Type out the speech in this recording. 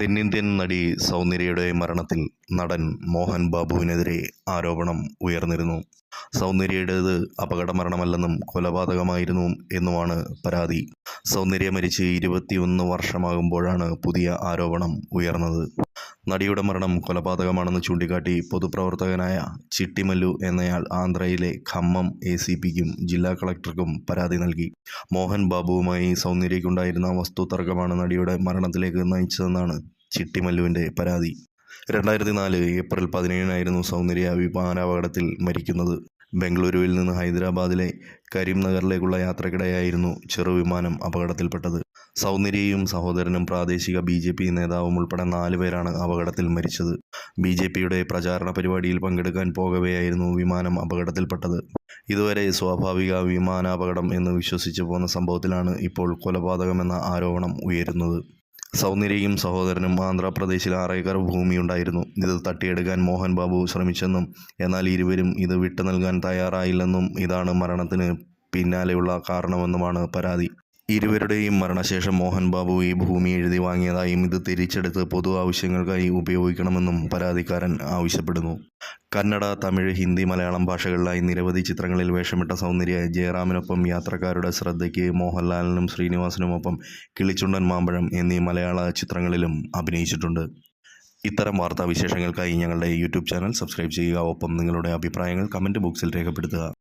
തെന്നിന്ത്യൻ നടി സൗന്ദര്യയുടെ മരണത്തിൽ നടൻ മോഹൻ ബാബുവിനെതിരെ ആരോപണം ഉയർന്നിരുന്നു. സൗന്ദര്യയുടേത് അപകട മരണമല്ലെന്നും കൊലപാതകമായിരുന്നു എന്നുമാണ് പരാതി. സൗന്ദര്യ മരിച്ച് ഇരുപത്തിയൊന്ന് വർഷമാകുമ്പോഴാണ് പുതിയ ആരോപണം ഉയർന്നത്. നടിയുടെ മരണം കൊലപാതകമാണെന്ന് ചൂണ്ടിക്കാട്ടി പൊതുപ്രവർത്തകനായ ചിട്ടിമല്ലു എന്നയാൾ ആന്ധ്രയിലെ ഖമ്മം എ സി പിക്കും ജില്ലാ കളക്ടർക്കും പരാതി നൽകി. മോഹൻ ബാബുവുമായി സൗന്ദര്യയ്ക്കുണ്ടായിരുന്ന വസ്തുതർക്കമാണ് നടിയുടെ മരണത്തിലേക്ക് നയിച്ചതെന്നാണ് ചിട്ടിമല്ലുവിന്റെ പരാതി. രണ്ടായിരത്തി നാല് ഏപ്രിൽ പതിനേഴിനായിരുന്നു സൗന്ദര്യ വിമാനാപകടത്തിൽ മരിക്കുന്നത്. ബംഗളൂരുവിൽ നിന്ന് ഹൈദരാബാദിലെ കരീംനഗറിലേക്കുള്ള യാത്രക്കിടെയായിരുന്നു ചെറുവിമാനം അപകടത്തിൽപ്പെട്ടത്. സൗന്ദര്യയും സഹോദരനും പ്രാദേശിക ബി ജെ പി നേതാവും ഉൾപ്പെടെ നാലുപേരാണ് അപകടത്തിൽ മരിച്ചത്. ബി ജെ പിയുടെ പ്രചാരണ പരിപാടിയിൽ പങ്കെടുക്കാൻ പോകവെയായിരുന്നു വിമാനം അപകടത്തിൽപ്പെട്ടത്. ഇതുവരെ സ്വാഭാവിക വിമാനാപകടം എന്ന് വിശ്വസിച്ചു പോന്ന സംഭവത്തിലാണ് ഇപ്പോൾ കൊലപാതകമെന്ന ആരോപണം ഉയരുന്നത്. സൗന്ദര്യയും സഹോദരനും ആന്ധ്രാപ്രദേശിൽ ആറേക്കർ ഭൂമിയുണ്ടായിരുന്നു. ഇത് തട്ടിയെടുക്കാൻ മോഹൻ ബാബു ശ്രമിച്ചെന്നും എന്നാൽ ഇരുവരും ഇത് വിട്ടു നൽകാൻ തയ്യാറായില്ലെന്നും ഇതാണ് മരണത്തിന് പിന്നാലെയുള്ള കാരണമെന്നുമാണ് പരാതി. ഇരുവരുടെയും മരണശേഷം മോഹൻ ബാബു ഈ ഭൂമി എഴുതി വാങ്ങിയതായും ഇത് തിരിച്ചെടുത്ത് പൊതു ആവശ്യങ്ങൾക്കായി ഉപയോഗിക്കണമെന്നും പരാതിക്കാരൻ ആവശ്യപ്പെടുന്നു. കന്നഡ തമിഴ് ഹിന്ദി മലയാളം ഭാഷകളിലായി നിരവധി ചിത്രങ്ങളിൽ വേഷമിട്ട സൗന്ദര്യ ജയറാമിനൊപ്പം യാത്രക്കാരുടെ ശ്രദ്ധയ്ക്ക് മോഹൻലാലിനും ശ്രീനിവാസനുമൊപ്പം കിളിച്ചുണ്ടൻ മാമ്പഴം എന്നീ മലയാള ചിത്രങ്ങളിലും അഭിനയിച്ചിട്ടുണ്ട്. ഇത്തരം വാർത്താവിശേഷങ്ങൾക്കായി ഞങ്ങളുടെ യൂട്യൂബ് ചാനൽ സബ്സ്ക്രൈബ് ചെയ്യുക. ഒപ്പം നിങ്ങളുടെ അഭിപ്രായങ്ങൾ കമന്റ് ബോക്സിൽ രേഖപ്പെടുത്തുക.